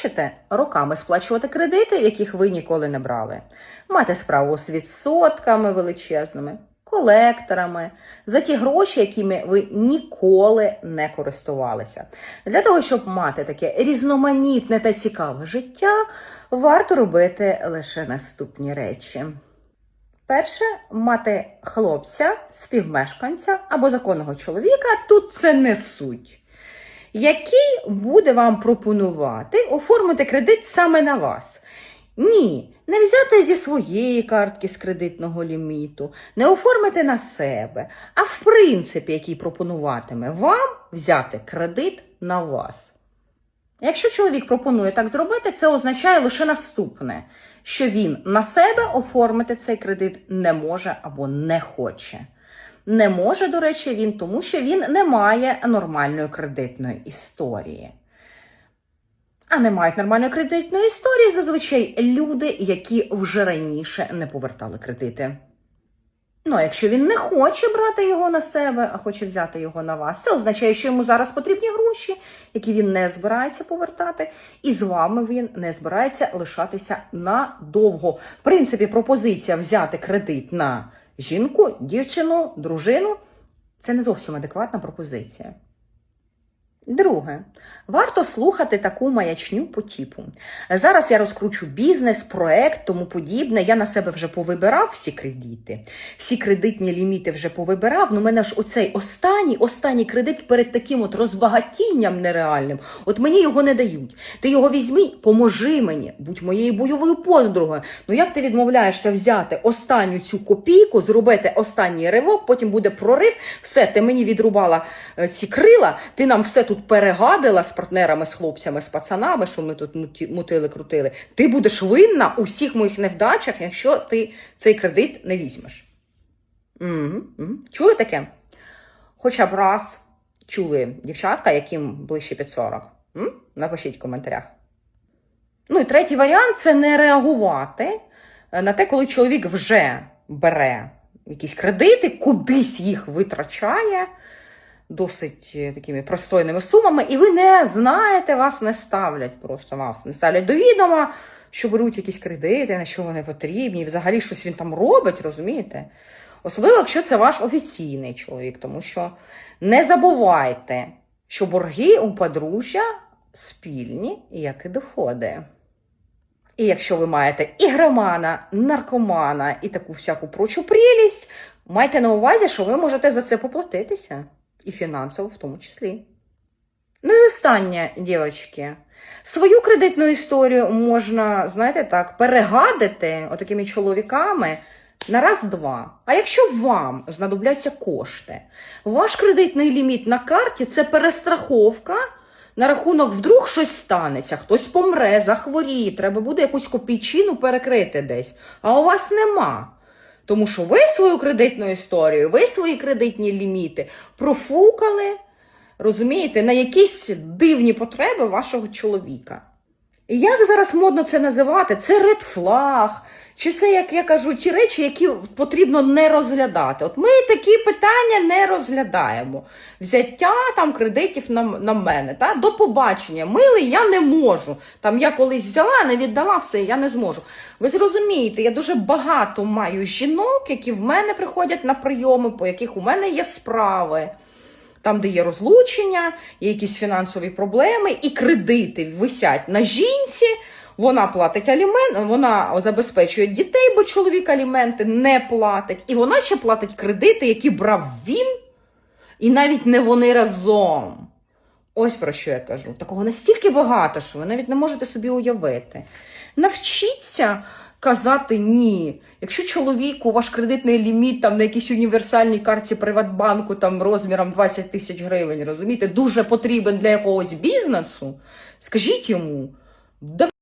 Хочете роками сплачувати кредити, яких ви ніколи не брали, мати справу з відсотками величезними, колекторами, за ті гроші, якими ви ніколи не користувалися. Для того, щоб мати таке різноманітне та цікаве життя, варто робити лише наступні речі. Перше, мати хлопця, співмешканця або законного чоловіка, тут це не суть який буде вам пропонувати оформити кредит саме на вас. Ні, не взяти зі своєї картки з кредитного ліміту, не оформити на себе, а в принципі, який пропонуватиме вам взяти кредит на вас. Якщо чоловік пропонує так зробити, це означає лише наступне, що він на себе оформити цей кредит не може або не хоче. Не може, до речі, він, тому що він не має нормальної кредитної історії. А не мають нормальної кредитної історії зазвичай люди, які вже раніше не повертали кредити. Ну, а якщо він не хоче брати його на себе, а хоче взяти його на вас, це означає, що йому зараз потрібні гроші, які він не збирається повертати, і з вами він не збирається лишатися надовго. В принципі, пропозиція взяти кредит на жінку, дівчину, дружину це не зовсім адекватна пропозиція. Друге, варто слухати таку маячню по типу. Зараз я розкручу бізнес, проект, тому подібне. Я на себе вже повибирав всі кредити, всі кредитні ліміти вже повибирав. Ну, мене ж оцей останній, останній кредит перед таким от розбагатінням нереальним. От мені його не дають. Ти його візьми, поможи мені, будь моєю бойовою подругою. Ну як ти відмовляєшся взяти останню цю копійку, зробити останній ривок, потім буде прорив, все, ти мені відрубала е, ці крила, ти нам все тут перегадила з партнерами, з хлопцями, з пацанами, що ми тут мутили, крутили. Ти будеш винна у всіх моїх невдачах, якщо ти цей кредит не візьмеш. Угу, угу. Чули таке? Хоча б раз чули дівчатка, яким ближче під 40. М? Напишіть в коментарях. Ну і третій варіант це не реагувати на те, коли чоловік вже бере якісь кредити, кудись їх витрачає досить е, такими простойними сумами, і ви не знаєте, вас не ставлять просто вас не ставлять до відома, що беруть якісь кредити, на що вони потрібні, і взагалі щось він там робить, розумієте? Особливо, якщо це ваш офіційний чоловік, тому що не забувайте, що борги у подружжя спільні, як і доходи. І якщо ви маєте ігромана, наркомана і таку всяку прочу прелість, майте на увазі, що ви можете за це поплатитися. І фінансово в тому числі. Ну і останнє, дівчатки. Свою кредитну історію можна, знаєте так, перегадити отакими чоловіками на раз-два. А якщо вам знадобляться кошти, ваш кредитний ліміт на карті це перестраховка на рахунок вдруг щось станеться, хтось помре, захворіє, треба буде якусь копійчину перекрити десь. А у вас нема. Тому що ви свою кредитну історію, ви свої кредитні ліміти профукали, розумієте, на якісь дивні потреби вашого чоловіка. І як зараз модно це називати? Це ред флаг, чи це, як я кажу, ті речі, які потрібно не розглядати. От ми такі питання не розглядаємо. Взяття там кредитів на, на мене. Та? До побачення. Милий я не можу. Там я колись взяла, не віддала все, я не зможу. Ви зрозумієте, я дуже багато маю жінок, які в мене приходять на прийоми, по яких у мене є справи. Там, де є розлучення, є якісь фінансові проблеми, і кредити висять на жінці. Вона платить алімент, вона забезпечує дітей, бо чоловік аліменти не платить. І вона ще платить кредити, які брав він, і навіть не вони разом. Ось про що я кажу. Такого настільки багато, що ви навіть не можете собі уявити. Навчіться казати ні. Якщо чоловіку ваш кредитний ліміт там на якійсь універсальній карті Приватбанку там розміром 20 тисяч гривень, розумієте, дуже потрібен для якогось бізнесу, скажіть йому,